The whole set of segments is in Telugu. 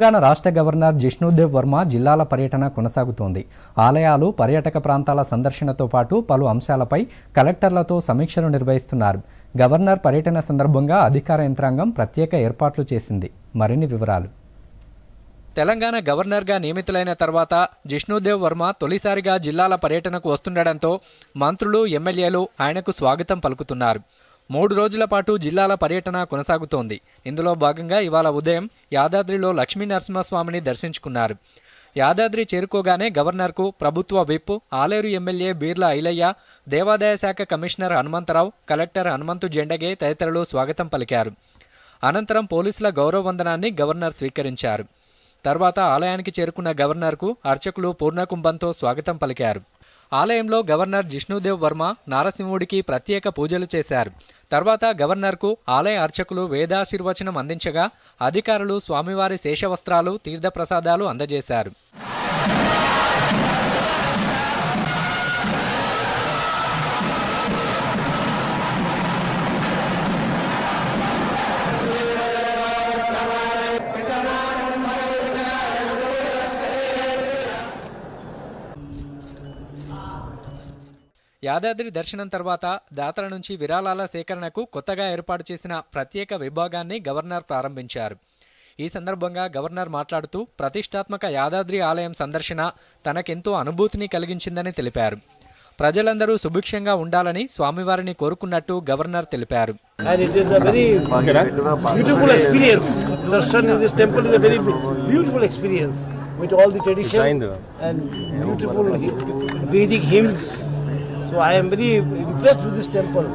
తెలంగాణ రాష్ట్ర గవర్నర్ జిష్ణుదేవ్ వర్మ జిల్లాల పర్యటన కొనసాగుతోంది. ఆలయాలు పర్యాటక ప్రాంతాల సందర్శనతో పాటు పలు అంశాలపై కలెక్టర్లతో సమీక్షలు నిర్వహిస్తున్నారు. గవర్నర్ పర్యటన సందర్భంగా అధికార యంత్రాంగం ప్రత్యేక ఏర్పాట్లు చేసింది. మరిన్ని వివరాలు. తెలంగాణ గవర్నర్గా నియమితులైన తర్వాత జిష్ణుదేవ్ వర్మ తొలిసారిగా జిల్లాల పర్యటనకు వస్తుండటంతో మంత్రులు ఎమ్మెల్యేలు ఆయనకు స్వాగతం పలుకుతున్నారు. మూడు రోజుల పాటు జిల్లాల పర్యటన కొనసాగుతోంది. ఇందులో భాగంగా ఇవాళ ఉదయం యాదాద్రిలో లక్ష్మీ నరసింహస్వామిని దర్శించుకున్నారు. యాదాద్రి చేరుకోగానే గవర్నర్కు ప్రభుత్వ విప్ ఆలేరు ఎమ్మెల్యే బీర్ల ఐలయ్య దేవాదాయ శాఖ కమిషనర్ హనుమంతరావు కలెక్టర్ హనుమంతు జెండగే తదితరులు స్వాగతం పలికారు. అనంతరం పోలీసుల గౌరవ వందనాన్ని గవర్నర్ స్వీకరించారు. తర్వాత ఆలయానికి చేరుకున్న గవర్నర్కు అర్చకులు పూర్ణకుంభంతో స్వాగతం పలికారు. ఆలయంలో గవర్నర్ జిష్ణుదేవ్ వర్మ నారసింహుడికి ప్రత్యేక పూజలు చేశారు. తర్వాత గవర్నర్కు ఆలయ అర్చకులు వేదాశీర్వచనం అందించగా అధికారులు స్వామివారి శేషవస్త్రాలు తీర్థప్రసాదాలు అందజేశారు. యాదాద్రి దర్శనం తర్వాత దాతల నుంచి విరాళాల సేకరణకు కొత్తగా ఏర్పాటు చేసిన ప్రత్యేక విభాగాన్ని గవర్నర్ ప్రారంభించారు. ఈ సందర్భంగా గవర్నర్ మాట్లాడుతూ ప్రతిష్టాత్మక యాదాద్రి ఆలయం సందర్శన తనకెంతో అనుభూతిని కలిగించిందని తెలిపారు. ప్రజలందరూ సుభిక్షంగా ఉండాలని స్వామివారిని కోరుకున్నట్టు గవర్నర్ తెలిపారు. With all the tradition and beautiful Vedic hymns. So I am very impressed with this temple,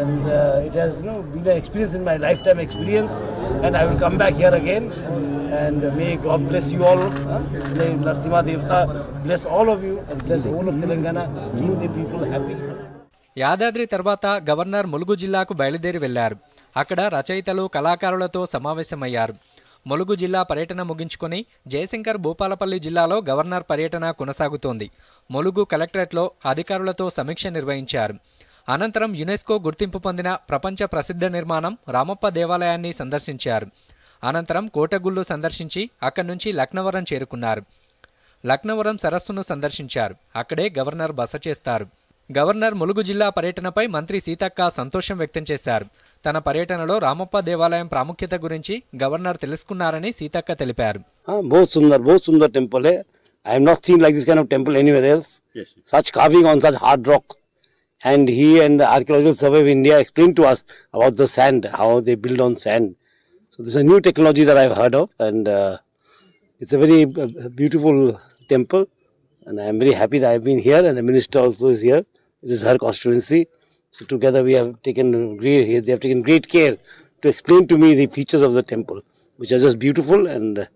and uh, it has you know been an experience in my lifetime experience, and I will come back here again. And may God bless you all. May Narsimha Devta bless all of you and bless the whole of Telangana. Keep the people happy. Yadadri తర్వాత గవర్నర్ ములుగు జిల్లాకు బయలుదేరి వెళ్ళారు అక్కడ రచయితలు కళాకారులతో సమావేశమయ్యారు ములుగు జిల్లా పర్యటన ముగించుకొని జయశంకర్ భూపాలపల్లి జిల్లాలో గవర్నర్ పర్యటన కొనసాగుతోంది. ములుగు కలెక్టరేట్లో అధికారులతో సమీక్ష నిర్వహించారు. అనంతరం యునెస్కో గుర్తింపు పొందిన ప్రపంచ ప్రసిద్ధ నిర్మాణం రామప్ప దేవాలయాన్ని సందర్శించారు. అనంతరం కోటగుళ్ళు సందర్శించి అక్కడి నుంచి లక్నవరం చేరుకున్నారు. లక్నవరం సరస్సును సందర్శించారు. అక్కడే గవర్నర్ బస చేస్తారు. గవర్నర్ ములుగు జిల్లా పర్యటనపై మంత్రి సీతక్క సంతోషం వ్యక్తం చేశారు. తన పర్యటనలో రామప్ప దేవాలయం ప్రాముఖ్యత గురించి గవర్నర్ తెలుసుకున్నారని సీతక్క తెలిపారు. Both Sundar both sundar temple I'm not seen like this temple anywhere else such carving such hard rock and he and archaeological survey India explain to the sand how they build on sand new technology that I've and it's a beautiful temple and I'm very happy they been here and the so together we have taken great they have taken great care to explain to me the features of the temple which are just beautiful and uh,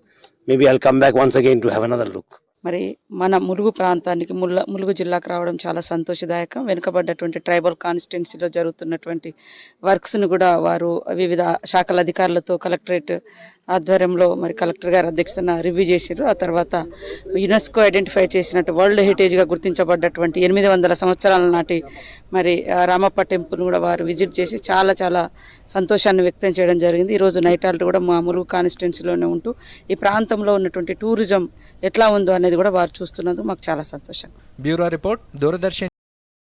maybe i'll come back once again to have another look మరి మన ములుగు ప్రాంతానికి ముల్ల ములుగు జిల్లాకు రావడం చాలా సంతోషదాయకం. వెనుకబడ్డటువంటి ట్రైబల్ కాన్స్టిట్యున్సీలో జరుగుతున్నటువంటి వర్క్స్ను కూడా వారు వివిధ శాఖల అధికారులతో కలెక్టరేట్ ఆధ్వర్యంలో మరి కలెక్టర్ గారు అధ్యక్షతన రివ్యూ చేశారు. ఆ తర్వాత యునెస్కో ఐడెంటిఫై చేసినట్టు వరల్డ్ హెరిటేజ్గా గుర్తించబడ్డటువంటి ఎనిమిది వందల సంవత్సరాల నాటి మరి రామప్ప టెంపుల్ కూడా వారు విజిట్ చేసి చాలా చాలా సంతోషాన్ని వ్యక్తం చేయడం జరిగింది. ఈరోజు నైట్ కూడా మా ములుగు కాన్స్టిట్యున్సీలోనే ఉంటూ ఈ ప్రాంతంలో ఉన్నటువంటి టూరిజం ఎట్లా ఉందో అనేది కూడా వారు చూస్తున్నందుకు మాకు చాలా సంతోషం బ్యూరో రిపోర్ట్ దూరదర్శన్